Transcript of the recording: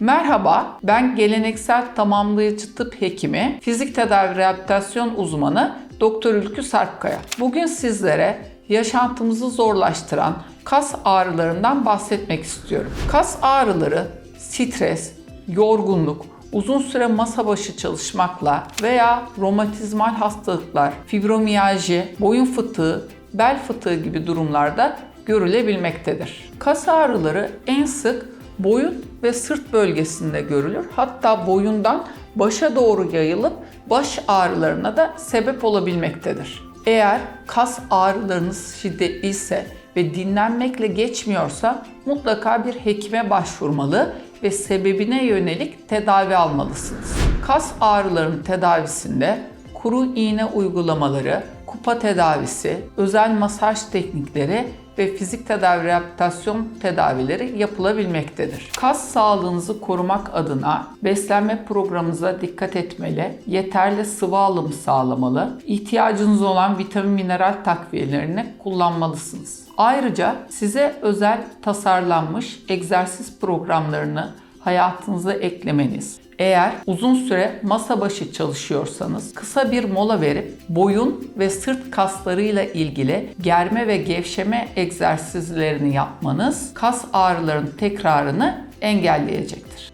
Merhaba, ben geleneksel tamamlayıcı tıp hekimi, fizik tedavi rehabilitasyon uzmanı Doktor Ülkü Sarpkaya. Bugün sizlere yaşantımızı zorlaştıran kas ağrılarından bahsetmek istiyorum. Kas ağrıları stres, yorgunluk, uzun süre masa başı çalışmakla veya romatizmal hastalıklar, fibromiyalji, boyun fıtığı, bel fıtığı gibi durumlarda görülebilmektedir. Kas ağrıları en sık boyun ve sırt bölgesinde görülür. Hatta boyundan başa doğru yayılıp baş ağrılarına da sebep olabilmektedir. Eğer kas ağrılarınız şiddetli ise ve dinlenmekle geçmiyorsa mutlaka bir hekime başvurmalı ve sebebine yönelik tedavi almalısınız. Kas ağrılarının tedavisinde kuru iğne uygulamaları, kupa tedavisi, özel masaj teknikleri ve fizik tedavi rehabilitasyon tedavileri yapılabilmektedir. Kas sağlığınızı korumak adına beslenme programınıza dikkat etmeli, yeterli sıvı alımı sağlamalı, ihtiyacınız olan vitamin mineral takviyelerini kullanmalısınız. Ayrıca size özel tasarlanmış egzersiz programlarını hayatınıza eklemeniz, eğer uzun süre masa başı çalışıyorsanız kısa bir mola verip boyun ve sırt kaslarıyla ilgili germe ve gevşeme egzersizlerini yapmanız kas ağrılarının tekrarını engelleyecektir.